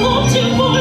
хлопчик бо.